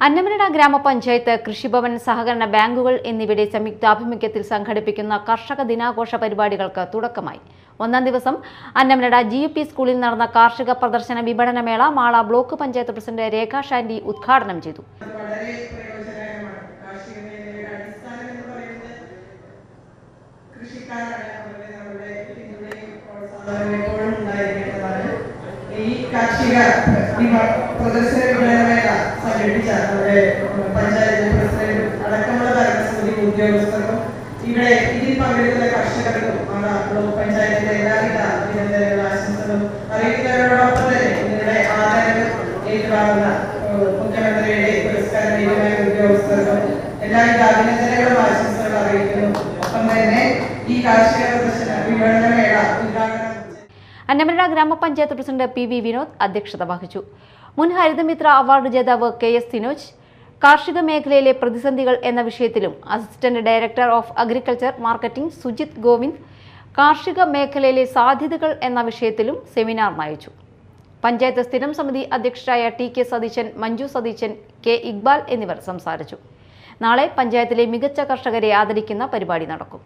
അന്നമനട ഗ്രാമപഞ്ചായത്ത് കൃഷിഭവൻ സഹകരണ ബാങ്കുകൾ എന്നിവയുടെ സംയുക്താഭിമുഖ്യത്തിൽ സംഘടിപ്പിക്കുന്ന കർഷക ദിനാഘോഷ പരിപാടികൾക്ക് തുടക്കമായി. ഒന്നാം ദിവസം അന്നമനട ജി യു പി സ്കൂളിൽ നടന്ന കാർഷിക പ്രദർശന വിപണനമേള മാള ബ്ലോക്ക് പഞ്ചായത്ത് പ്രസിഡന്റ് രേഖ ഷാൻഡി ഉദ്ഘാടനം ചെയ്തു. ഈ കാർഷിക പ്രദർശന നമ്മുടെ പഞ്ചായത്ത് പ്രസിഡന്റ് അടക്കമുള്ള ഭരണസമിതി ഉദ്യോഗസ്ഥർക്കും ഇവിടെ ഇതിൽ പങ്കെടുക്കുന്ന കർഷകർക്കും നമ്മുടെ ബ്ലോക്ക് പഞ്ചായത്തിന്റെ എല്ലാവിധ അഭിനന്ദനങ്ങളും ആശംസകളും അറിയിക്കുന്നവരോടൊപ്പം തന്നെ നിങ്ങളുടെ ആദരവ് ഏറ്റുവാങ്ങുന്ന മുഖ്യമന്ത്രിയുടെ പുരസ്കാര ഉദ്യോഗസ്ഥർക്കും എല്ലാവിധ അഭിനന്ദനങ്ങളും ആശംസകളും അറിയിക്കുന്നു. ഒപ്പം തന്നെ ഈ കാർഷിക പ്രദർശന വിപണനമേള ഉദ്ഘാടനം അന്നമന ഗ്രാമപഞ്ചായത്ത് പ്രസിഡന്റ് പി വി വിനോദ് അധ്യക്ഷത വഹിച്ചു. മുൻ ഹരിതമിത്ര അവാർഡ് ജേതാവ് കെ എസ് സിനോജ് കാർഷിക മേഖലയിലെ പ്രതിസന്ധികൾ എന്ന വിഷയത്തിലും assistant director of agriculture marketing Sujith Govind കാർഷിക മേഖലയിലെ സാധ്യതകൾ എന്ന വിഷയത്തിലും സെമിനാർ നയിച്ചു. പഞ്ചായത്ത് സ്ഥിരം സമിതി അധ്യക്ഷരായ T K Satheesan Manju Satheesan K Iqbal എന്നിവർ സംസാരിച്ചു. നാളെ പഞ്ചായത്തിലെ മികച്ച കർഷകരെ ആദരിക്കുന്ന പരിപാടി നടക്കും.